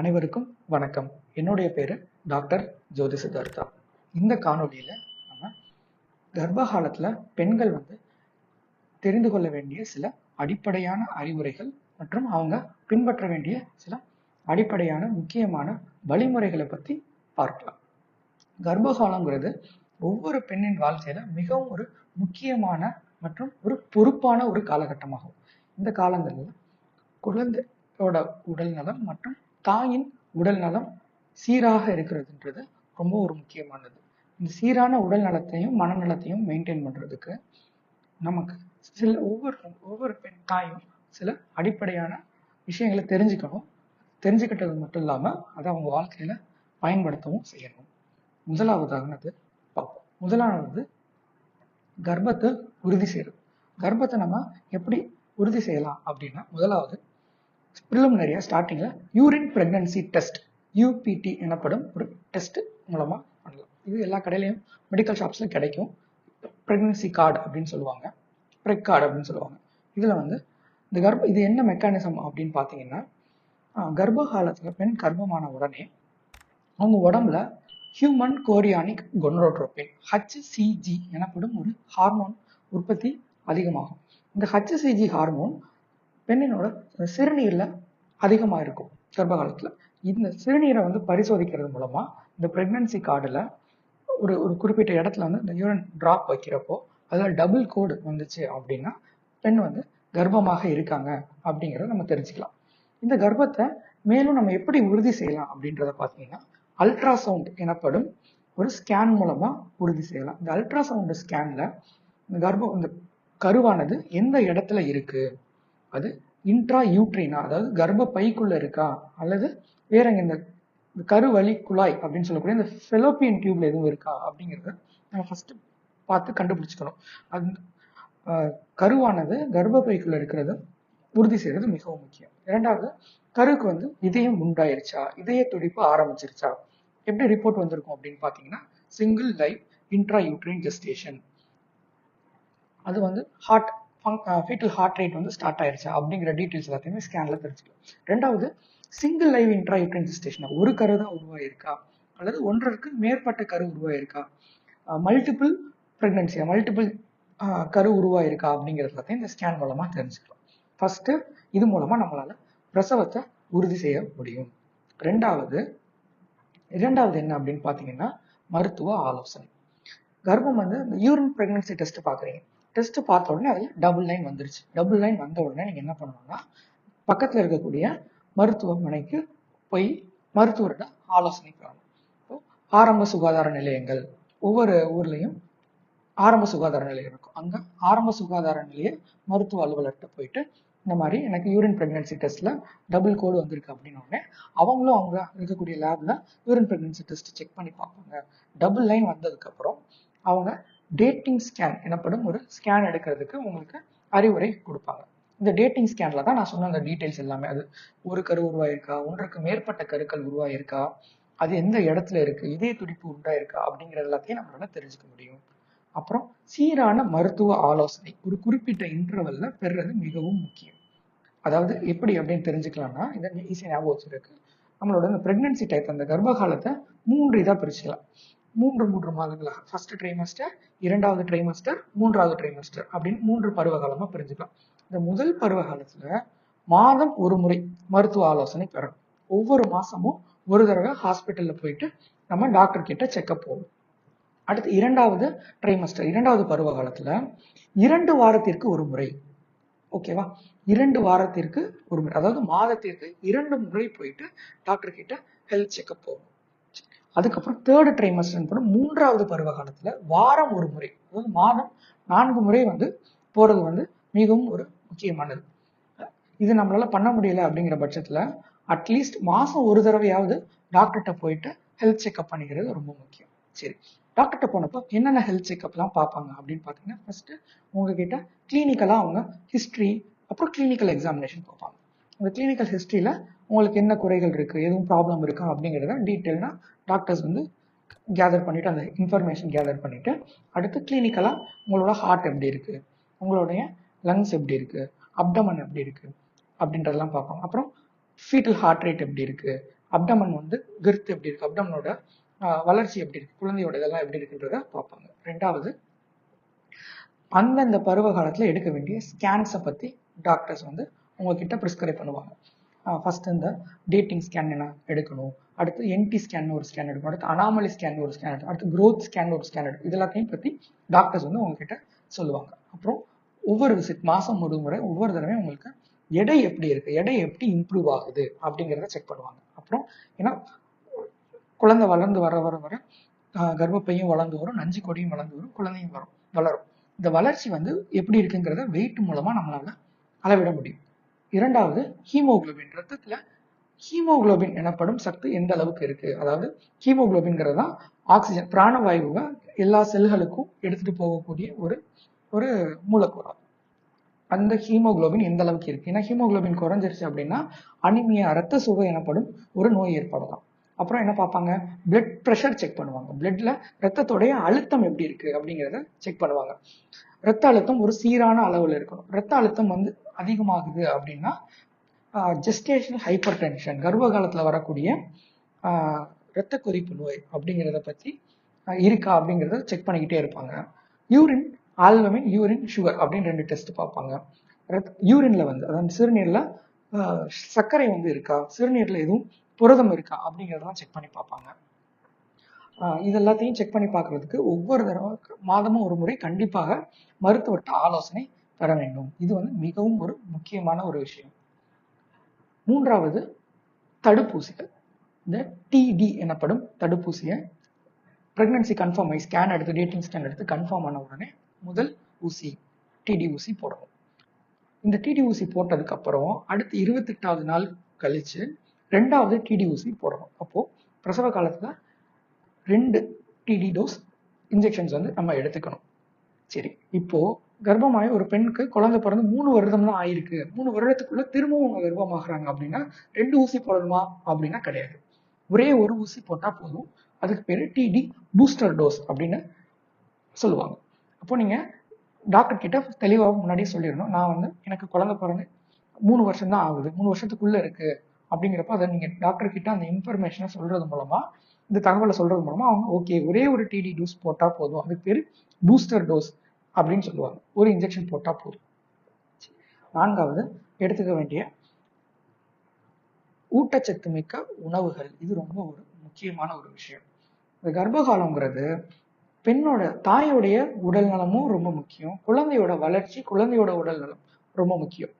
அனைவருக்கும் வணக்கம். என்னுடைய பேரு டாக்டர் ஜோதி சித்தார்த்தா இந்த காணொலியில் நம்ம கர்ப்பகாலத்தில் பெண்கள் வந்து தெரிந்து கொள்ள வேண்டிய சில அடிப்படையான அறிவுரைகள் மற்றும் அவங்க பின்பற்ற வேண்டிய சில அடிப்படையான முக்கியமான வழிமுறைகளை பத்தி பார்க்கலாம். கர்ப்பகாலங்கிறது ஒவ்வொரு பெண்ணின் வாழ்க்கையில மிகவும் ஒரு முக்கியமான மற்றும் ஒரு பொறுப்பான ஒரு காலகட்டமாகும். இந்த காலங்களில் குழந்தையோட உடல் நலம் மற்றும் தாயின் உடல் நலம் சீராக இருக்கிறதுன்றது ரொம்ப ஒரு முக்கியமானது. இந்த சீரான உடல் நலத்தையும் மனநலத்தையும் மெயின்டைன் பண்றதுக்கு நமக்கு சில ஒவ்வொரு ஒவ்வொரு பெண் தாயும் சில அடிப்படையான விஷயங்களை தெரிஞ்சுக்கணும். தெரிஞ்சுக்கிட்டது மட்டும் இல்லாம அதை அவங்க வாழ்க்கையில பயன்படுத்தவும் செய்யணும். முதலாவதாகனது பார்ப்போம் முதலாவது கர்ப்பத்தை உறுதி செய்யறது. கர்ப்பத்தை நம்ம எப்படி உறுதி செய்யலாம் அப்படின்னா முதலாவது ப்ரிலிமினரியாக ஸ்டார்டிங்கில் யூரின் ப்ரெக்னன்சி டெஸ்ட் யூபிடி எனப்படும் ஒரு டெஸ்ட் மூலமா பண்ணலாம். இது எல்லா கடையிலையும் மெடிக்கல் ஷாப்ஸ்ல கிடைக்கும். ப்ரெக்னன்சி கார்டு அப்படின்னு சொல்லுவாங்க. ப்ரெக் கார்டு அப்படின்னு சொல்லுவாங்க. இதுல வந்து இந்த கர்ப்ப இது என்ன மெக்கானிசம் அப்படின்னு பார்த்தீங்கன்னா ஆஹ் கர்ப்ப பெண் கர்ப்பமான உடனே அவங்க உடம்புல ஹியூமன் கோரியானிக் கொனரோட்ரோபின் ஹச்சிசிஜி எனப்படும் ஒரு ஹார்மோன் உற்பத்தி அதிகமாகும். இந்த ஹச்சிசிஜி ஹார்மோன் பெண்ணினோட சிறுநீர்ல அதிகமா இருக்கும் கர்ப்ப காலத்துல இந்த சிறுநீரை வந்து பரிசோதிக்கிறது மூலமா இந்த பிரெக்னன்சி கார்டுல ஒரு ஒரு குறிப்பிட்ட இடத்துல வந்து இந்த யூரின் டிராப் வைக்கிறப்போ அதுல டபுள் கோடு வந்துச்சு அப்படின்னா பெண் வந்து கர்ப்பமாக இருக்காங்க அப்படிங்கிறத நம்ம தெரிஞ்சுக்கலாம். இந்த கர்ப்பத்தை மேலும் நம்ம எப்படி உறுதி செய்யலாம் அப்படின்றத பார்த்தீங்கன்னா அல்ட்ராசவுண்ட் எனப்படும் ஒரு ஸ்கேன் மூலமா உறுதி செய்யலாம். இந்த அல்ட்ராசவுண்ட் ஸ்கேன்ல இந்த கர்ப்பம் இந்த கருவானது எந்த இடத்துல இருக்கு? அது இன்ட்ரா யூட்ரினா அதாவது கர்ப்ப பைக்குள்ள இருக்கா? அல்லது வேற இந்த கருவழி குழாய் அப்படின்னு சொல்லக்கூடிய இந்த ஃபெலோப்பியன் டியூப்ல எதுவும் இருக்கா? அப்படிங்கிறத நம்ம ஃபர்ஸ்ட் பார்த்து கண்டுபிடிச்சுக்கணும். அது கருவானது கர்ப்பைக்குள்ள இருக்கிறது உறுதி செய்யறது மிகவும் முக்கியம். இரண்டாவது கருக்கு வந்து இதயம் உண்டாயிருச்சா? இதய துடிப்பு ஆரம்பிச்சிருச்சா? எப்படி ரிப்போர்ட் வந்திருக்கும் அப்படின்னு பாத்தீங்கன்னா single life intra uterine gestation அது வந்து ஹார்ட் ஃபீட்டல் ஹார்ட் ரேட் வந்து ஸ்டார்ட் ஆயிடுச்சு அப்படிங்கிற டீட்டெயில்ஸ் எல்லாத்தையுமே ஸ்கேன்ல தெரிஞ்சுக்கலாம் ரெண்டாவது சிங்கிள் லைவ் இன்ட்ரா யூட்ரின் ஒரு கரு தான் உருவாயிருக்கா? அல்லது ஒன்றருக்கு மேற்பட்ட கரு உருவாயிருக்கா? மல்டிபிள் ப்ரெக்னன்சியா மல்டிபிள் கரு உருவாயிருக்கா? அப்படிங்கிறது எல்லாத்தையும் இந்த ஸ்கேன் மூலமா தெரிஞ்சுக்கலாம். ஃபர்ஸ்ட் இது மூலமா நம்மளால பிரசவத்தை உறுதி செய்ய முடியும். ரெண்டாவது இரண்டாவது என்ன அப்படின்னு பாத்தீங்கன்னா மருத்துவ ஆலோசனை. கர்ப்பம் வந்து இந்த யூரின் பிரெக்னன்சி டெஸ்ட் பாக்குறீங்க. டெஸ்ட் பார்த்த உடனே அதில் டபுள் லைன் வந்துருச்சு. டபுள் லைன் வந்த உடனே நீங்கள் என்ன பண்ணணும்னா பக்கத்தில் இருக்கக்கூடிய மருத்துவமனைக்கு போய் மருத்துவரிடம் ஆலோசனை பெறணும். இப்போ ஆரம்ப சுகாதார நிலையங்கள் ஒவ்வொரு ஊர்லேயும் ஆரம்ப சுகாதார நிலையம் இருக்கும். அங்கே ஆரம்ப சுகாதார நிலைய மருத்துவ அலுவலர்கிட்ட போயிட்டு இந்த மாதிரி எனக்கு யூரின் பிரெக்னன்சி டெஸ்ட்ல டபுள் கோடு வந்திருக்கு அப்படின்னு உடனே அவங்களும் அவங்க இருக்கக்கூடிய லேப்ல யூரின் பிரெக்னன்சி டெஸ்ட் செக் பண்ணி பார்ப்பாங்க. டபுள் லைன் வந்ததுக்கு அப்புறம் அவங்க டேட்டிங் ஸ்கேன் எனப்படும் ஒரு ஸ்கேன் எடுக்கிறதுக்கு உங்களுக்கு அறிவுரை கொடுப்பாங்க. இந்த டேட்டிங் ஸ்கேன்ல தான் நான் சொன்ன அந்த டீடைல்ஸ் எல்லாமே. அது ஒரு கரு உருவாயிருக்கா? ஒன்றுக்கு மேற்பட்ட கருக்கள் உருவாயிருக்கா? அது எந்த இடத்துல இருக்கு? இதய துடிப்பு உண்டாயிருக்கா அப்படிங்கிற எல்லாத்தையும் நம்மளால தெரிஞ்சுக்க முடியும். அப்புறம் சீரான மருத்துவ ஆலோசனை. ஒரு குறிப்பிட்ட இன்டர்வல்ல பெறுறது மிகவும் முக்கியம். அதாவது எப்படி அப்படின்னு தெரிஞ்சுக்கலாம்னா இதை ஈஸியாக ஞாபகம் வச்சிருக்கு. நம்மளோட இந்த பிரெக்னன்சி டைப் அந்த கர்ப்ப காலத்தை மூன்று இதாக பிரிச்சுக்கலாம். மூன்று மூன்று மாதங்களாக. ஃபர்ஸ்ட் ட்ரைமஸ்டர் இரண்டாவது ட்ரைமஸ்டர் மூன்றாவது ட்ரைமஸ்டர் அப்படின்னு மூன்று பருவகாலமாக பிரிஞ்சுக்கலாம். இந்த முதல் பருவகாலத்தில் மாதம் ஒரு முறை மருத்துவ ஆலோசனை பெறணும். ஒவ்வொரு மாசமும் ஒரு தடவை ஹாஸ்பிட்டலில் போயிட்டு நம்ம டாக்டர் கிட்ட செக்கப் போகணும். அடுத்து இரண்டாவது ட்ரைமஸ்டர் இரண்டாவது பருவ காலத்தில் இரண்டு வாரத்திற்கு ஒரு முறை. ஓகேவா இரண்டு வாரத்திற்கு ஒரு முறை. அதாவது மாதத்திற்கு இரண்டு முறை போயிட்டு டாக்டர் கிட்ட ஹெல்த் செக்கப் போகணும். அதுக்கப்புறம் தேர்டு ட்ரைமஸ்டர் கூட மூன்றாவது பருவ காலத்தில் வாரம் ஒரு முறை அதாவது மாதம் நான்கு முறை வந்து போகிறது வந்து மிகவும் ஒரு முக்கியமானது. இது நம்மளால் பண்ண முடியல அப்படிங்கிற பட்சத்தில் அட்லீஸ்ட் மாதம் ஒரு தடவையாவது டாக்டர்கிட்ட போயிட்டு ஹெல்த் செக்அப் பண்ணிக்கிறது ரொம்ப முக்கியம். சரி டாக்டர்கிட்ட போனப்போ என்னென்ன ஹெல்த் செக்அப்லாம் பார்ப்பாங்க அப்படின்னு பார்த்தீங்கன்னா ஃபர்ஸ்ட்டு உங்ககிட்ட கிளினிக்கலாக அவங்க ஹிஸ்ட்ரி அப்புறம் கிளினிக்கல் எக்ஸாமினேஷன் பார்ப்பாங்க. அந்த கிளினிக்கல் ஹிஸ்ட்ரியில் உங்களுக்கு என்ன குறைகள் இருக்குது எதுவும் ப்ராப்ளம் இருக்கா அப்படிங்கிறத டீட்டெயில்னா டாக்டர்ஸ் வந்து கேதர் பண்ணிவிட்டு அந்த இன்ஃபர்மேஷன் கேதர் பண்ணிவிட்டு அடுத்து கிளினிக்கலாக உங்களோட ஹார்ட் எப்படி இருக்குது உங்களுடைய லங்ஸ் எப்படி இருக்குது அப்டமன் எப்படி இருக்குது அப்படின்றதெல்லாம் பார்ப்பாங்க அப்புறம் ஃபீட்டல் ஹார்ட் ரேட் எப்படி இருக்குது அப்டமன் வந்து கிருத் எப்படி இருக்குது அப்டமனோட வளர்ச்சி எப்படி இருக்குது குழந்தையோட இதெல்லாம் எப்படி இருக்குன்றத பார்ப்பாங்க. ரெண்டாவது அந்தந்த பருவ காலத்தில் எடுக்க வேண்டிய ஸ்கேன்ஸை பற்றி டாக்டர்ஸ் வந்து உங்ககிட்ட ப்ரிஸ்கிரைப் பண்ணுவாங்க. ஃபர்ஸ்ட் இந்த டேட்டிங் ஸ்கேன் என்ன எடுக்கணும். அடுத்து என்டி ஸ்கேன் ஒரு ஸ்கேன் எடுக்கணும். அடுத்து அனாமலி ஸ்கேன் ஒரு ஸ்கேன் எடுக்கணும். அடுத்து க்ரோத் ஸ்கேன் ஒரு ஸ்கேன் எடுக்கும் இது எல்லாத்தையும் பற்றி டாக்டர்ஸ் வந்து உங்ககிட்ட சொல்லுவாங்க. அப்புறம் ஒவ்வொரு விசிட் மாதம் ஒரு முறை ஒவ்வொரு தடவையும் உங்களுக்கு எடை எப்படி இருக்கு? எடை எப்படி இம்ப்ரூவ் ஆகுது? அப்படிங்கிறத செக் பண்ணுவாங்க. அப்புறம் ஏன்னா குழந்தை வளர்ந்து வர வர வர கர்ப்பப்பையும் வளர்ந்து வரும் நஞ்சு கொடியும் வளர்ந்து வரும் குழந்தையும் வரும் வளரும். இந்த வளர்ச்சி வந்து எப்படி இருக்குங்கிறத வெயிட் மூலமா நம்மளால அளவிட முடியும். இரண்டாவது ஹீமோகுளோபின் ரத்தத்துல ஹீமோகுளோபின் எனப்படும் சத்து எந்த அளவுக்கு இருக்கு? அதாவது ஹீமோகுளோபின்ங்கிறது தான் ஆக்சிஜன் பிராணவாயுவை எல்லா செல்களுக்கும் எடுத்துட்டு போகக்கூடிய ஒரு ஒரு மூலக்கூறு அந்த ஹீமோகுளோபின் எந்த அளவுக்கு இருக்கு? ஏன்னா ஹீமோகுளோபின் குறைஞ்சிருச்சு அப்படின்னா அனிமியா ரத்த சுவை எனப்படும் ஒரு நோய் ஏற்படலாம். அப்புறம் என்ன பார்ப்பாங்க? பிளட் ப்ரெஷர் செக் பண்ணுவாங்க. பிளட்ல ரத்தத்தோடைய அழுத்தம் எப்படி இருக்கு அப்படிங்கிறத செக் பண்ணுவாங்க. ரத்த அழுத்தம் ஒரு சீரான அளவில் இருக்கணும். ரத்த அழுத்தம் வந்து அதிகமாகுது அப்படின்னா ஜெஸ்டேஷனல் ஹைப்பர் டென்ஷன் கர்ப்ப காலத்தில் வரக்கூடிய இரத்த கொதிப்பு நோய் அப்படிங்கிறத பற்றி இருக்கா அப்படிங்கிறத செக் பண்ணிக்கிட்டே இருப்பாங்க. யூரின் ஆல்பமின் யூரின் சுகர் அப்படின்னு ரெண்டு டெஸ்ட் பார்ப்பாங்க. யூரின்ல வந்து அதாவது சிறுநீர்ல சர்க்கரை வந்து இருக்கா? சிறுநீர்ல எதுவும் புரதம் இருக்கா அப்படிங்கிறதெல்லாம் செக் பண்ணி பார்ப்பாங்க. இது எல்லாத்தையும் செக் பண்ணி பார்க்கறதுக்கு ஒவ்வொரு தடவை மாதமும் ஒரு முறை கண்டிப்பாக மருத்துவர்கிட்ட ஆலோசனை பெற வேண்டும். இது வந்து மிகவும் ஒரு முக்கியமான ஒரு விஷயம். மூன்றாவது தடுப்பூசிகள். இந்த டிடி எனப்படும் தடுப்பூசியை பிரெக்னன்சி கன்ஃபார்ம் ஆகி ஸ்கேன் எடுத்து டேட்டிங் ஸ்கேன் எடுத்து கன்ஃபார்ம் ஆன உடனே முதல் ஊசி டிடி ஊசி போடணும். இந்த டிடி ஊசி போட்டதுக்கு அப்புறம் அடுத்து இருபத்தெட்டாவது நாள் கழிச்சு ரெண்டாவது டிடி ஊசி போடணும். அப்போது பிரசவ காலத்தில் ரெண்டு டிடி டோஸ் இன்ஜெக்ஷன்ஸ் வந்து நம்ம எடுத்துக்கணும். சரி இப்போ கர்ப்பமாய ஒரு பெண்ணுக்கு குழந்தை பிறந்து மூணு வருடம் தான் ஆயிருக்கு. மூணு வருடத்துக்குள்ள திரும்பவும் அவங்க கர்ப்பமாகறாங்க அப்படின்னா ரெண்டு ஊசி போடணுமா? அப்படின்னா கிடையாது. ஒரே ஒரு ஊசி போட்டால் போதும். அதுக்கு பேர் டிடி பூஸ்டர் டோஸ் அப்படின்னு சொல்லுவாங்க. அப்போ நீங்கள் டாக்டர் கிட்ட தெளிவாக முன்னாடியே சொல்லிடணும். நான் வந்து எனக்கு குழந்தை பிறந்து மூணு வருஷம் தான் ஆகுது. மூணு வருஷத்துக்குள்ளே இருக்குது அப்படிங்கிறப்ப அதை நீங்க டாக்டர் கிட்ட அந்த இன்ஃபர்மேஷனை சொல்றது மூலமா இந்த தகவலை சொல்றது மூலமா அவங்க ஓகே ஒரே ஒரு டிடி டோஸ் போட்டா போதும். அதுக்கு பேர் பூஸ்டர் டோஸ் அப்படின்னு சொல்லுவாங்க. ஒரு இன்ஜெக்ஷன் போட்டா போதும். நான்காவது எடுத்துக்க வேண்டிய ஊட்டச்சத்து மிக்க உணவுகள். இது ரொம்ப ஒரு முக்கியமான ஒரு விஷயம். இந்த கர்ப்பகாலம்ங்கிறது பெண்ணோட தாயோடைய உடல் நலமும் ரொம்ப முக்கியம். குழந்தையோட வளர்ச்சி குழந்தையோட உடல் நலம் ரொம்ப முக்கியம்.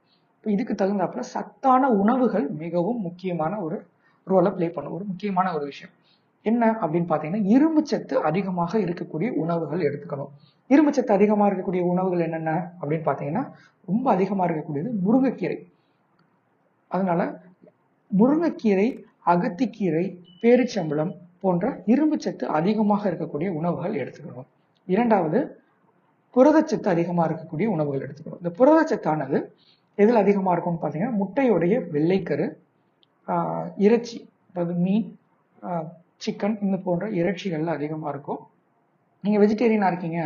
இதுக்கு தகுந்தாப்புல சத்தான உணவுகள் மிகவும் முக்கியமான ஒரு ரோலை ப்ளே பண்ணும். ஒரு முக்கியமான ஒரு விஷயம். என்ன அப்படின்னு பார்த்தீங்கன்னா இரும்பு சத்து அதிகமாக இருக்கக்கூடிய உணவுகள் எடுத்துக்கணும். இரும்பு சத்து அதிகமாக இருக்கக்கூடிய உணவுகள் என்னென்ன அப்படின்னு பார்த்தீங்கன்னா ரொம்ப அதிகமாக இருக்கக்கூடியது முருங்கைக்கீரை. அதனால முருங்கைக்கீரை அகத்திக்கீரை பேரிச்சம்பளம் போன்ற இரும்பு சத்து அதிகமாக இருக்கக்கூடிய உணவுகள் எடுத்துக்கணும். இரண்டாவது புரதச்சத்து அதிகமாக இருக்கக்கூடிய உணவுகள் எடுத்துக்கணும். இந்த புரதச்சத்தானது எதில் அதிகமாக இருக்கும்னு பார்த்தீங்கன்னா முட்டையுடைய வெள்ளைக்கரு இறைச்சி அதாவது மீன் சிக்கன் இந்த போன்ற இறைச்சிகள்லாம் அதிகமாக இருக்கும். நீங்கள் வெஜிடேரியனாக இருக்கீங்க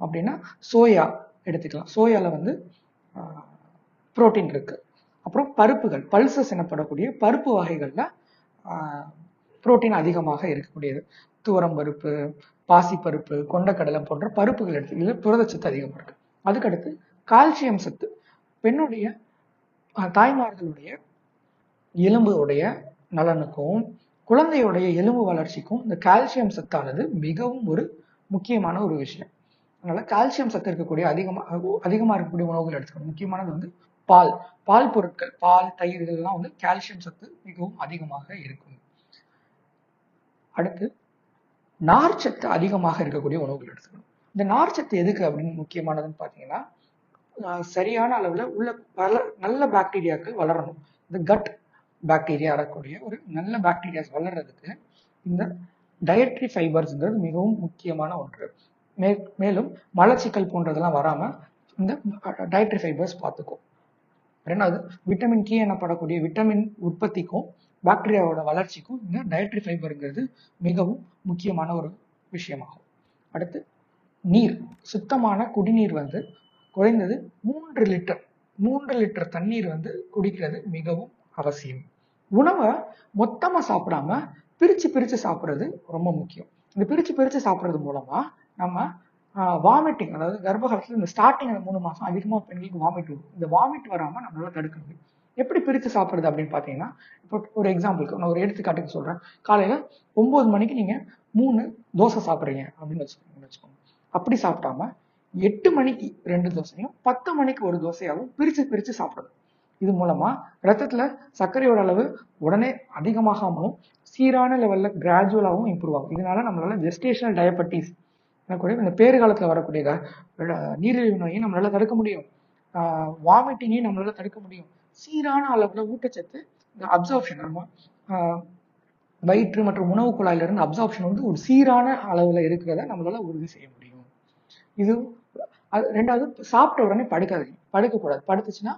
அப்படின்னா சோயா எடுத்துக்கலாம். சோயாவில் வந்து புரோட்டீன் இருக்குது அப்புறம் பருப்புகள் பல்சஸ் எனப்படக்கூடிய பருப்பு வகைகளில் புரோட்டீன் அதிகமாக இருக்கக்கூடியது. துவரம் பருப்பு பாசிப்பருப்பு கொண்டக்கடலை போன்ற பருப்புகள் எடுத்து இதில் புரதச்சத்து அதிகமாக இருக்குது அதுக்கடுத்து கால்சியம் சத்து பெண்ணுடைய தாய்மார்களுடைய தாய்மார்களுடைய எலும்புடைய நலனுக்கும் குழந்தையுடைய எலும்பு வளர்ச்சிக்கும் இந்த கால்சியம் சத்தானது மிகவும் ஒரு முக்கியமான ஒரு விஷயம். அதனால கால்சியம் சத்து இருக்கக்கூடிய அதிகமாக அதிகமாக இருக்கக்கூடிய உணவுகள் எடுத்துக்கணும். முக்கியமானது வந்து பால். பால் பொருட்கள் பால் தயிர் இதெல்லாம் வந்து கால்சியம் சத்து மிகவும் அதிகமாக இருக்கும். அடுத்து நார்ச்சத்து அதிகமாக இருக்கக்கூடிய உணவுகள் எடுத்துக்கணும். இந்த நார்ச்சத்து எதுக்கு அப்படின்னு முக்கியமானதுன்னு பார்த்தீங்கன்னா சரியான அளவில் உள்ள பல நல்ல பாக்டீரியாக்கள் வளரணும். இந்த கட் பாக்டீரியா வரக்கூடிய ஒரு நல்ல பாக்டீரியாஸ் வளர்றதுக்கு இந்த டயட்ரி ஃபைபர்ஸ்ங்கிறது மிகவும் முக்கியமான ஒன்று. மே மேலும் மலச்சிக்கல் போன்றதெல்லாம் வராமல் இந்த டயட்ரி ஃபைபர்ஸ் பார்த்துக்கும் ரெண்டாவது விட்டமின் கே எனப்படக்கூடிய விட்டமின் உற்பத்திக்கும் பாக்டீரியாவோட வளர்ச்சிக்கும் இந்த டயட்ரி ஃபைபருங்கிறது மிகவும் முக்கியமான ஒரு விஷயமாகும். அடுத்து நீர். சுத்தமான குடிநீர் வந்து குறைந்தது மூன்று லிட்டர் மூன்று லிட்டர் தண்ணீர் வந்து குடிக்கிறது மிகவும் அவசியம். உணவை மொத்தமாக சாப்பிடாம பிரித்து பிரித்து சாப்பிட்றது ரொம்ப முக்கியம். இந்த பிரித்து பிரித்து சாப்பிட்றது மூலமாக நம்ம வாமிட்டிங் அதாவது கர்ப்பகாலத்தில் இந்த ஸ்டார்டிங் மூணு மாதம் அதிகமாக பெண்களுக்கு வாமிட் வரும். இந்த வாமிட் வராமல் நம்மளால் தடுக்க முடியும். எப்படி பிரித்து சாப்பிட்றது அப்படின்னு பார்த்தீங்கன்னா இப்போ ஒரு எக்ஸாம்பிளுக்கு நான் ஒரு எடுத்துக்காட்டுக்கு சொல்கிறேன் காலையில் ஒம்பது மணிக்கு நீங்கள் மூணு தோசை சாப்பிட்றீங்க அப்படின்னு வச்சுக்கோங்க வச்சுக்கோங்க. அப்படி சாப்பிடாம எட்டு மணிக்கு ரெண்டு தோசையும் பத்து மணிக்கு ஒரு தோசையாகவும் பிரித்து பிரித்து சாப்பிடணும். இது மூலமாக ரத்தத்தில் சர்க்கரையோட அளவு உடனே அதிகமாகாமலும் சீரான லெவலில் கிராஜுவலாகவும் இம்ப்ரூவ் ஆகும். இதனால நம்மளால ஜெஸ்டேஷனல் டயபட்டிஸ் எனக்கூடிய இந்த பேறு வரக்கூடிய நீரிழிவு நோயை நம்மளால தடுக்க முடியும். வாமிட்டிங்கையும் நம்மளால தடுக்க முடியும். சீரான அளவில் ஊட்டச்சத்து இந்த அப்சார்ப்ஷன் நம்ம வயிற்று மற்றும் உணவு குழாயில இருந்து அப்சார்ப்ஷன் வந்து ஒரு சீரான அளவில் இருக்கிறத நம்மளால உறுதி செய்ய முடியும். இது அது ரெண்டாவது சாப்பிட்ட உடனே படுக்காதீங்க. படுக்கக்கூடாது. படுத்துச்சுன்னா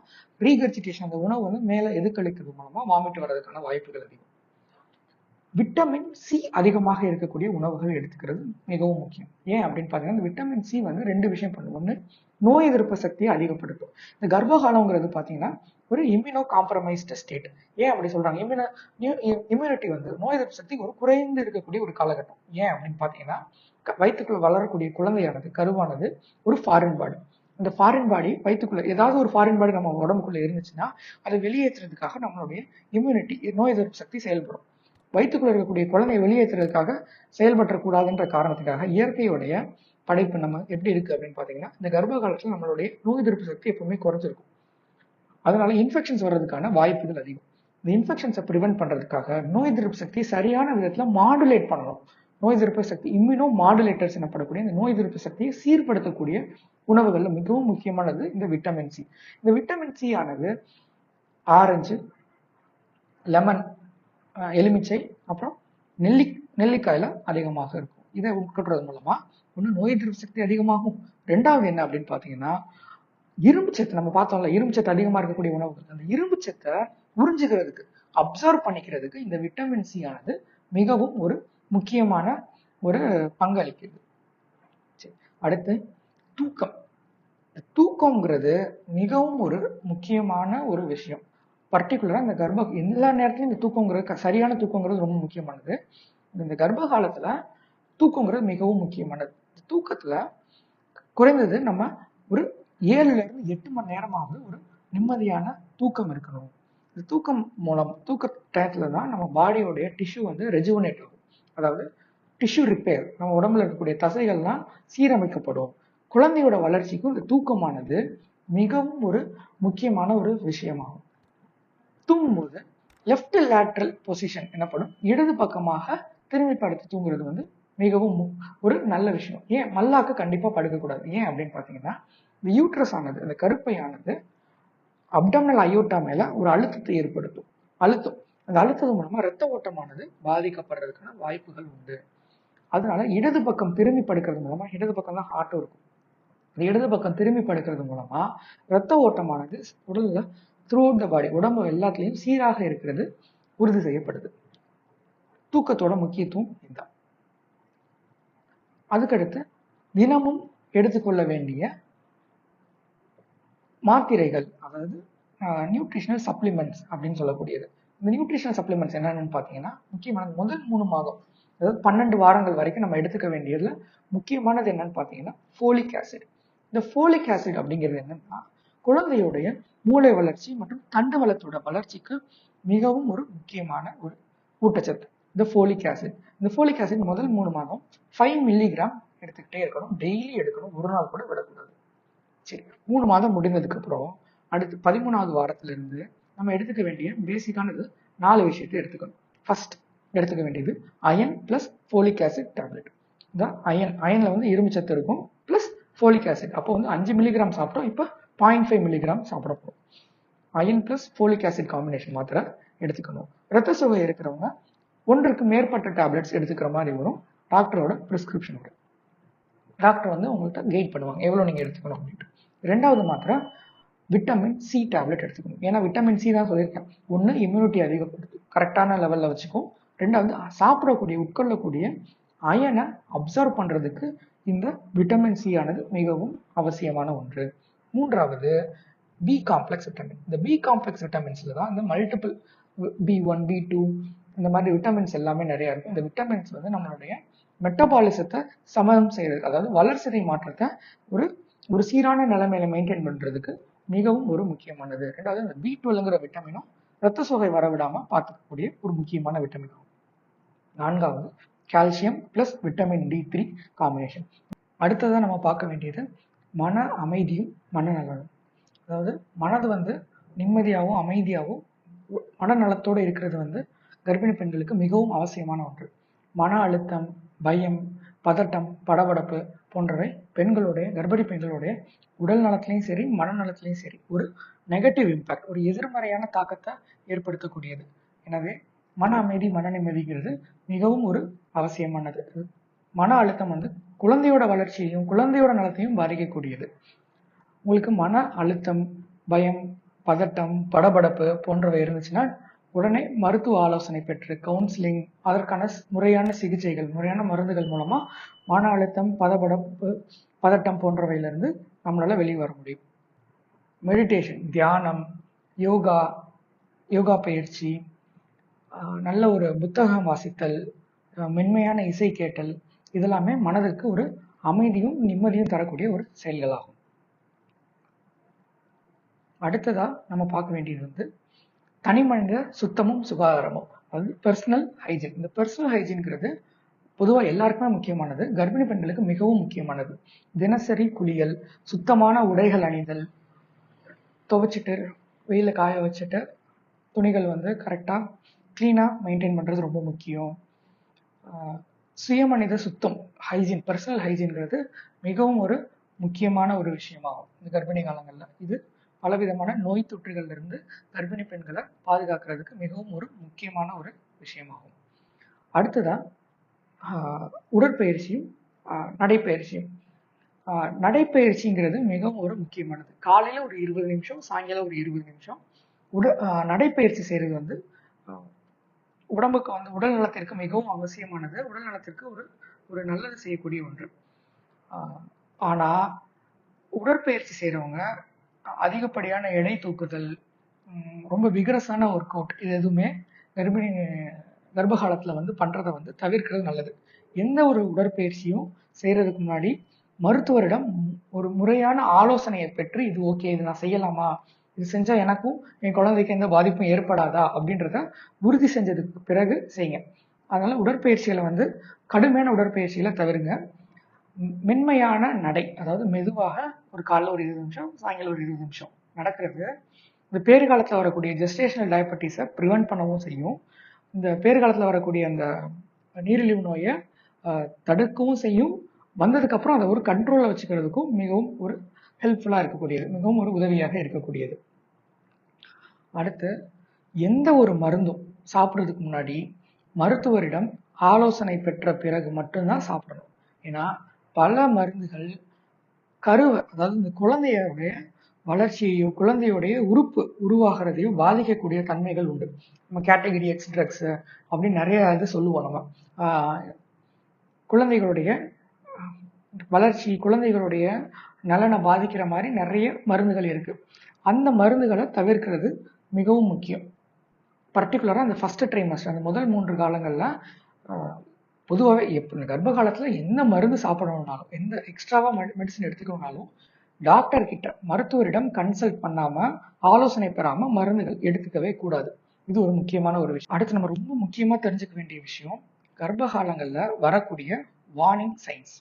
ரீகர்ஜிட்டேஷன் அந்த உணவு வந்து மேலே எதுக்களிக்கிறது மூலமா வாமிட் வர்றதுக்கான வாய்ப்புகள் அதிகம். விட்டமின் சி அதிகமாக இருக்கக்கூடிய உணவுகள் எடுத்துக்கிறது மிகவும் முக்கியம். ஏன் அப்படின்னு பார்த்தீங்கன்னா இந்த விட்டமின் சி வந்து ரெண்டு விஷயம் பண்ணும். ஒன்று நோய் எதிர்ப்பு சக்தியை அதிகப்படுத்தும். இந்த கர்ப்பகாலங்கிறது பார்த்தீங்கன்னா ஒரு இம்யூனோ காம்ப்ரமைஸ்டு ஸ்டேட் ஏன் அப்படி சொல்றாங்க? இம்யூனோ இம்யூனிட்டி வந்து நோய் எதிர்ப்பு சக்தி ஒரு குறைந்து இருக்கக்கூடிய ஒரு காலகட்டம். ஏன் அப்படின்னு பார்த்தீங்கன்னா வயிற்றுக்குள்ள வளரக்கூடிய குழந்தையானது கருவானது ஒரு ஃபாரின் பாடி அந்த ஃபாரின் பாடி வயிற்றுக்குள்ள ஏதாவது ஒரு ஃபாரின் பாடி நம்ம உடம்புக்குள்ள இருந்துச்சுன்னா அதை வெளியேற்றுறதுக்காக நம்மளுடைய இம்யூனிட்டி நோய் எதிர்ப்பு சக்தி செயல்படும். வயிற்றுக்குள்ள இருக்கக்கூடிய குழந்தையை வெளியேற்றுறதுக்காக செயல்பற்றக்கூடாதுன்ற காரணத்துக்காக இயற்கையுடைய படைப்பு நம்ம எப்படி இருக்கு அப்படின்னு பார்த்தீங்கன்னா இந்த கர்ப்ப காலத்துல நம்மளுடைய நோய் எதிர்ப்பு சக்தி எப்பவுமே குறைஞ்சிருக்கும். அதனால இன்ஃபெக்ஷன்ஸ் வர்றதுக்கான வாய்ப்புகள் அதிகம். இந்த இன்ஃபெக்ஷன்ஸை ப்ரிவென்ட் பண்றதுக்காக நோய் எதிர்ப்பு சக்தி சரியான விதத்துல மாடுலேட் பண்ணணும். நோய் எதிர்ப்பு சக்தி இம்யூனோ மாடுலேட்டர்ஸ் எனப்படக்கூடிய இந்த நோய் எதிர்ப்பு சக்தியை சீர்படுத்தக்கூடிய உணவுகள்ல மிகவும் முக்கியமானது இந்த விட்டமின் சி இந்த விட்டமின் சி ஆனது ஆரஞ்சு லெமன் எலுமிச்சை அப்புறம் நெல்லி நெல்லிக்காயில அதிகமாக இருக்கும். இதை உட்கொள்றது மூலமா ஒண்ணு நோய் எதிர்ப்பு சக்தி அதிகமாகும். ரெண்டாவது என்ன அப்படின்னு பார்த்தீங்கன்னா இரும்பு சத்து நம்ம பார்த்தோம்ல இரும்பு சத்து அதிகமா இருக்கக்கூடிய உணவுகள். அந்த இரும்பு சத்தை உறிஞ்சுக்கிறதுக்கு அப்சர்வ் பண்ணிக்கிறதுக்கு இந்த விட்டமின் சி ஆனது மிகவும் ஒரு முக்கியமான ஒரு பங்களிக்குது. சரி. அடுத்து தூக்கம். இந்த தூக்கம்ங்கிறது மிகவும் ஒரு முக்கியமான ஒரு விஷயம். பர்டிகுலரா இந்த கர்ப்ப எல்லா நேரத்துலையும் இந்த தூக்கங்கிறது க- சரியான தூக்கங்கிறது ரொம்ப முக்கியமானது. இந்த கர்ப்ப காலத்துல தூக்கங்கிறது மிகவும் முக்கியமானது. தூக்கத்தில் தூக்கத்துல குறைந்தது நம்ம ஒரு ஏழுல இருந்து எட்டு மணி நேரமாவது ஒரு நிம்மதியான தூக்கம் இருக்கணும். இந்த தூக்கம் மூலம் தூக்க டயத்துல தான் நம்ம பாடியோடைய டிஷ்யூ வந்து ரெஜுவனேட் ஆகும். அதாவது டிஷ்யூ ரிப்பேர் நம்ம உடம்புல இருக்கக்கூடிய தசைகள்லாம் சீரமைக்கப்படும். குழந்தையோட வளர்ச்சிக்கும் இந்த தூக்கமானது மிகவும் ஒரு முக்கியமான ஒரு விஷயமாகும். தூங்கும்போது லெஃப்ட் லேட்ரல் பொசிஷன் எனப்படும் இடது பக்கமாக திரும்பி படுத்து தூங்குறது வந்து மிகவும் ஒரு நல்ல விஷயம். ஏன் மல்லாக்க கண்டிப்பா படுக்கக்கூடாது? ஏன் அப்படின்னு பார்த்தீங்கன்னா இந்த யூட்ரஸ் ஆனது இந்த கருப்பையானது அப்டம்னல் அயோட்டா மேல ஒரு அழுத்தத்தை ஏற்படுத்தும். அழுத்தம். அந்த அழுத்தது மூலமா ரத்த ஓட்டமானது பாதிக்கப்படுறதுக்கான வாய்ப்புகள் உண்டு. அதனால இடது பக்கம் திரும்பி படுக்கிறது மூலமா இடது பக்கம் தான் ஹார்ட் இருக்கும். இந்த இடது பக்கம் திரும்பி படுக்கிறது மூலமா ரத்த ஓட்டமானது உடல்ல த்ரூ த பாடி உடம்பு எல்லாத்துலயும் சீராக இருக்கிறது உறுதி செய்யப்படுது. தூக்கத்தோட முக்கியத்துவம் இதுதான். அதுக்கடுத்து தினமும் எடுத்துக்கொள்ள வேண்டிய மாத்திரைகள் அதாவது நியூட்ரிஷனல் சப்ளிமெண்ட்ஸ் அப்படின்னு சொல்லக்கூடியது. இந்த நியூட்ரிஷன் சப்ளிமெண்ட்ஸ் என்னென்னு பார்த்தீங்கன்னா முக்கியமான முதல் மூணு மாதம் அதாவது பன்னெண்டு வாரங்கள் வரைக்கும் நம்ம எடுத்துக்க வேண்டியதில் முக்கியமானது என்னன்னு பார்த்தீங்கன்னா ஃபோலிக் ஆசிட் இந்த ஃபோலிக் ஆசிட் அப்படிங்கிறது என்னன்னா குழந்தையுடைய மூளை வளர்ச்சி மற்றும் தண்டு வளத்தோட வளர்ச்சிக்கு மிகவும் ஒரு முக்கியமான ஒரு ஊட்டச்சத்து. இந்த ஃபோலிக் ஆசிட் இந்த ஃபோலிக் ஆசிட் முதல் மூணு மாதம் ஃபைவ் மில்லிகிராம் எடுத்துக்கிட்டே இருக்கணும். டெய்லி எடுக்கணும். ஒரு நாள் கூட விடக்கூடாது. சரி மூணு மாதம் முடிந்ததுக்கு அப்புறம் அடுத்து பதிமூணாவது வாரத்திலிருந்து இருந்து நம்ம எடுத்துக்க வேண்டிய பேசிக்கானது நாலு விஷயத்தை எடுத்துக்கணும். ஃபர்ஸ்ட் எடுத்துக்க வேண்டியது iron plus folic acid tablet இந்த அயன் அயனில் வந்து இரும்பு சத்து இருக்கும் பிளஸ் ஃபோலிக் ஆசிட் அப்போ வந்து அஞ்சு மில்லிகிராம் சாப்பிட்டோம். இப்போ பாயிண்ட் ஃபைவ் மில்லிகிராம் சாப்பிட போகிறோம் iron plus folic acid combination மாத்திரை எடுத்துக்கணும். ரத்த சோகை இருக்கிறவங்க ஒன்றுக்கு மேற்பட்ட டேப்லெட்ஸ் எடுத்துக்கிற மாதிரி வரும். டாக்டரோட ப்ரிஸ்கிரிப்ஷனோட டாக்டர் வந்து உங்கள்கிட்ட கைட் பண்ணுவாங்க. எவ்வளோ நீங்கள் எடுத்துக்கணும் அப்படின்ட்டு. ரெண்டாவது மாத்திரை விட்டமின் சி டேப்லெட் எடுத்துக்கணும். ஏன்னா விட்டமின் சி தான் சொல்லியிருக்கேன். ஒன்று இம்யூனிட்டி அதிகப்படுத்தும். கரெக்டான லெவலில் வச்சுக்கும். ரெண்டாவது சாப்பிடக்கூடிய உட்கொள்ளக்கூடிய அயனை அப்சர்வ் பண்ணுறதுக்கு இந்த விட்டமின் சி ஆனது மிகவும் அவசியமான ஒன்று. மூன்றாவது பி காம்ப்ளெக்ஸ் விட்டமின் இந்த பி காம்ப்ளெக்ஸ் விட்டமின்ஸில் தான் இந்த multiple B one B two இந்த மாதிரி விட்டமின்ஸ் எல்லாமே நிறைய இருக்கும். இந்த விட்டமின்ஸ் வந்து நம்மளுடைய மெட்டபாலிசத்தை சமம் செய்யறது அதாவது வளர்சிதை மாற்றத்தை ஒரு ஒரு சீரான நிலைமையில மெயின்டைன் பண்ணுறதுக்கு மிகவும் ஒரு முக்கியமானது. ரெண்டாவது இந்த பி டுவெல்ங்கிற விட்டமினும் ரத்த சோகை வரவிடாம பார்த்துக்கக்கூடிய ஒரு முக்கியமான விட்டமின் ஆகும். நான்காவது calcium plus vitamin D three combination அடுத்ததாக நம்ம பார்க்க வேண்டியது மன அமைதியும் மனநலனும் அதாவது மனது வந்து நிம்மதியாகவும் அமைதியாகவும் மனநலத்தோடு இருக்கிறது வந்து கர்ப்பிணி பெண்களுக்கு மிகவும் அவசியமான ஒன்று. மன அழுத்தம் பயம் பதட்டம் படபடப்பு போன்றவை பெண்களுடைய கர்ப்பிணி பெண்களுடைய உடல் நலத்திலையும் சரி மனநலத்திலையும் சரி ஒரு நெகட்டிவ் இம்பேக்ட் ஒரு எதிர்மறையான தாக்கத்தை ஏற்படுத்தக்கூடியது. எனவே மன அமைதி மன நிம்மதிங்கிறது மிகவும் ஒரு அவசியமானது. மன அழுத்தம் வந்து குழந்தையோட வளர்ச்சியையும் குழந்தையோட நலத்தையும் பாதிக்கக்கூடியது. உங்களுக்கு மன அழுத்தம் பயம் பதட்டம் படபடப்பு போன்றவை இருந்துச்சுன்னா உடனே மருத்துவ ஆலோசனை பெற்று கவுன்சிலிங் அதற்கான முறையான சிகிச்சைகள் முறையான மருந்துகள் மூலமா மன அழுத்தம் பதபடப்பு பதட்டம் போன்றவையிலிருந்து நம்மளால வெளியே வர முடியும். மெடிடேஷன் தியானம் யோகா யோகா பயிற்சி நல்ல ஒரு புத்தகம் வாசித்தல் மென்மையான இசை கேட்டல் இதெல்லாமே மனதிற்கு ஒரு அமைதியும் நிம்மதியும் தரக்கூடிய ஒரு செயல்களாகும். அடுத்ததா நம்ம பார்க்க வேண்டியது வந்து தனி மனித சுத்தமும் சுகாதாரமும். அதாவது பர்சனல் ஹைஜீன் இந்த பர்சனல் ஹைஜீன்ங்கிறது பொதுவாக எல்லாருக்குமே முக்கியமானது. கர்ப்பிணி பெண்களுக்கு மிகவும் முக்கியமானது. தினசரி குளியல் சுத்தமான உடைகள் அணிதல் துவைச்சிட்டு வெயில காய வச்சுட்டு துணிகள் வந்து கரெக்டாக க்ளீனாக மெயின்டைன் பண்ணுறது ரொம்ப முக்கியம். சுயமனித சுத்தம் ஹைஜீன் பர்சனல் ஹைஜீன்ங்கிறது மிகவும் ஒரு முக்கியமான ஒரு விஷயமாகும். இந்த கர்ப்பிணி காலங்களில். இது பலவிதமான நோய் தொற்றுகள்ல இருந்து கர்ப்பிணி பெண்களை பாதுகாக்கிறதுக்கு மிகவும் ஒரு முக்கியமான ஒரு விஷயமாகும். அடுத்ததாக உடற்பயிற்சியும் நடைப்பயிற்சியும். நடைப்பயிற்சிங்கிறது மிகவும் ஒரு முக்கியமானது. காலையில ஒரு இருபது நிமிஷம் சாயங்காலம் ஒரு இருபது நிமிஷம். உட நடைப்பயிற்சி செய்யறது வந்து உடம்புக்கு வந்து உடல் நலத்திற்கு மிகவும் அவசியமானது. உடல் நலத்திற்கு ஒரு ஒரு நல்லது செய்யக்கூடிய ஒன்று. ஆனால் ஆனா உடற்பயிற்சி செய்கிறவங்க அதிகப்படியான எடை தூக்குதல் ரொம்ப விகரசான ஒர்க் அவுட் இது எதுவுமே கர்ப்பிணி கர்ப்பகாலத்தில் வந்து பண்ணுறதை வந்து தவிர்க்கிறது நல்லது. எந்த ஒரு உடற்பயிற்சியும் செய்கிறதுக்கு முன்னாடி மருத்துவரிடம் ஒரு முறையான ஆலோசனையை பெற்று இது ஓகே இது நான் செய்யலாமா? இது செஞ்சால் எனக்கும் என் குழந்தைக்கு எந்த பாதிப்பும் ஏற்படாதா? அப்படின்றத உறுதி செஞ்சதுக்கு பிறகு செய்யுங்க. அதனால் உடற்பயிற்சிகளை வந்து கடுமையான உடற்பயிற்சிகளை தவிருங்க. மென்மையான நடை அதாவது மெதுவாக ஒரு காலைல ஒரு இருபது நிமிஷம் சாயங்காலம் ஒரு இருபது நிமிஷம் நடக்கிறது. இந்த பேறுகாலத்தில் வரக்கூடிய ஜெஸ்டேஷனல் டயபட்டிஸை ப்ரிவெண்ட் பண்ணவும் செய்யும். இந்த பேறுகாலத்தில் வரக்கூடிய அந்த நீரிழிவு நோயை தடுக்கவும் செய்யும். வந்ததுக்கப்புறம் அதை ஒரு கண்ட்ரோலில் வச்சுக்கிறதுக்கும் மிகவும் ஒரு ஹெல்ப்ஃபுல்லாக இருக்கக்கூடியது மிகவும் ஒரு உதவியாக இருக்கக்கூடியது. அடுத்து எந்த ஒரு மருந்தும் சாப்பிட்றதுக்கு முன்னாடி மருத்துவரிடம் ஆலோசனை பெற்ற பிறகு மட்டும்தான் சாப்பிடணும். ஏன்னா பல மருந்துகள் கருவை அதாவது இந்த குழந்தையுடைய வளர்ச்சியையும் குழந்தையுடைய உறுப்பு உருவாகிறதையும் பாதிக்கக்கூடிய தன்மைகள் உண்டு. நம்ம கேட்டகரி எக்ஸ் ட்ரக்ஸ் அப்படின்னு நிறைய இது சொல்லுவோம் நம்ம. குழந்தைகளுடைய வளர்ச்சி குழந்தைகளுடைய நலனை பாதிக்கிற மாதிரி நிறைய மருந்துகள் இருக்கு. அந்த மருந்துகளை தவிர்க்கிறது மிகவும் முக்கியம். பர்டிகுலராக அந்த ஃபர்ஸ்ட் ட்ரைமஸ்டர் அந்த முதல் மூன்று காலங்களில் பொதுவாகவே எப்போ கர்ப்ப காலத்தில் என்ன மருந்து சாப்பிடணும்னாலும் எந்த எக்ஸ்ட்ராவாக மெடிசன் எடுத்துக்கணும்னாலும் டாக்டர் கிட்ட மருத்துவரிடம் கன்சல்ட் பண்ணாமல் ஆலோசனை பெறாமல் மருந்துகள் எடுத்துக்கவே கூடாது. இது ஒரு முக்கியமான ஒரு விஷயம். அடுத்து நம்ம ரொம்ப முக்கியமாக தெரிஞ்சுக்க வேண்டிய விஷயம் கர்ப்ப காலங்களில் வரக்கூடிய வார்னிங் சைன்ஸ்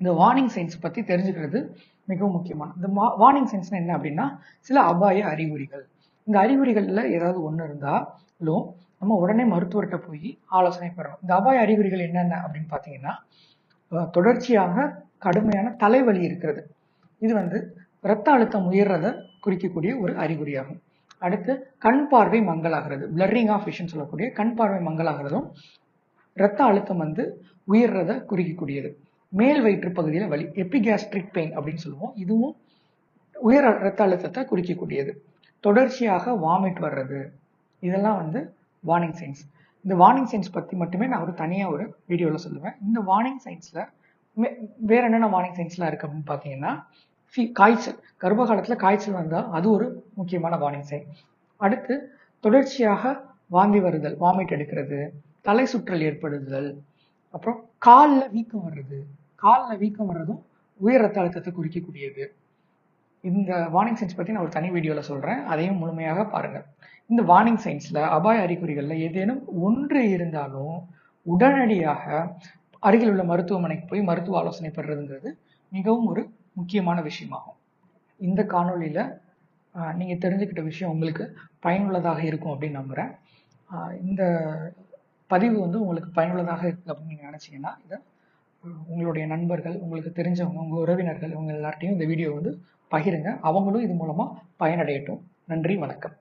இந்த வார்னிங் சைன்ஸ் பற்றி தெரிஞ்சுக்கிறது மிகவும் முக்கியமான. இந்த வார்னிங் சைன்ஸ்னா என்ன அப்படின்னா சில அபாய அறிகுறிகள். இந்த அறிகுறிகளில் ஏதாவது ஒன்று இருந்தாலும் நம்ம உடனே மருத்துவர்கிட்ட போய் ஆலோசனை பெறணும். இந்த அபாய அறிகுறிகள் என்னென்ன அப்படின்னு பார்த்தீங்கன்னா தொடர்ச்சியாக கடுமையான தலைவலி இருக்கிறது. இது வந்து இரத்த அழுத்தம் உயர்றத குறிக்கக்கூடிய ஒரு அறிகுறியாகும். அடுத்து கண் பார்வை மங்கலாகிறது. பிளரிங் ஆஃப் விஷன் சொல்லக்கூடிய கண் பார்வை மங்கலாகிறதும் இரத்த அழுத்தம் வந்து உயர்றத குறிக்கக்கூடியது. மேல் வயிற்று பகுதியில் வலி எபிகேஸ்ட்ரிக் பெயின் அப்படின்னு சொல்லுவோம். இதுவும் உயர் இரத்த அழுத்தத்தை குறிக்கக்கூடியது. தொடர்ச்சியாக வாமிட் வர்றது. இதெல்லாம் வந்து வார்னிங் சைன்ஸ் இந்த வார்னிங் சைன்ஸ் பற்றி மட்டுமே நான் ஒரு தனியாக ஒரு வீடியோவில் சொல்லுவேன். இந்த வார்னிங் சைன்ஸில் வேற என்னென்ன வார்னிங் சைன்ஸ்லாம் இருக்குது அப்படின்னு பார்த்தீங்கன்னா ஃபீ காய்ச்சல் கர்ப்ப காலத்தில் காய்ச்சல் வந்தால் அது ஒரு முக்கியமான வார்னிங் சைன் அடுத்து தொடர்ச்சியாக வாந்தி வருதல் வாமிட் எடுக்கிறது தலை சுற்றல் ஏற்படுதல் அப்புறம் காலில் வீக்கம் வர்றது. காலில் வீக்கம் வர்றதும் உயர் ரத்த அழுத்தத்தை குறிக்கக்கூடியது. இந்த வார்னிங் சைன்ஸ் பற்றி நான் ஒரு தனி வீடியோவில் சொல்கிறேன் அதையும் முழுமையாக பாருங்கள் இந்த வார்னிங் சைன்ஸில் அபாய அறிகுறிகளில் ஏதேனும் ஒன்று இருந்தாலும் உடனடியாக அருகில் உள்ள மருத்துவமனைக்கு போய் மருத்துவ ஆலோசனை பெறுறதுங்கிறது மிகவும் ஒரு முக்கியமான விஷயமாகும். இந்த காணொலியில் நீங்கள் தெரிஞ்சுக்கிட்ட விஷயம் உங்களுக்கு பயனுள்ளதாக இருக்கும் அப்படின்னு நம்புகிறேன் இந்த பதிவு வந்து உங்களுக்கு பயனுள்ளதாக இருக்குது அப்படின்னு நீங்கள் நினச்சிங்கன்னா இதை உங்களுடைய நண்பர்கள் உங்களுக்கு தெரிஞ்சவங்க உங்கள் உறவினர்கள் இவங்க எல்லார்ட்டையும் இந்த வீடியோ வந்து பகிருங்க. அவங்களும் இது மூலமாக பயனடையட்டும். நன்றி வணக்கம்.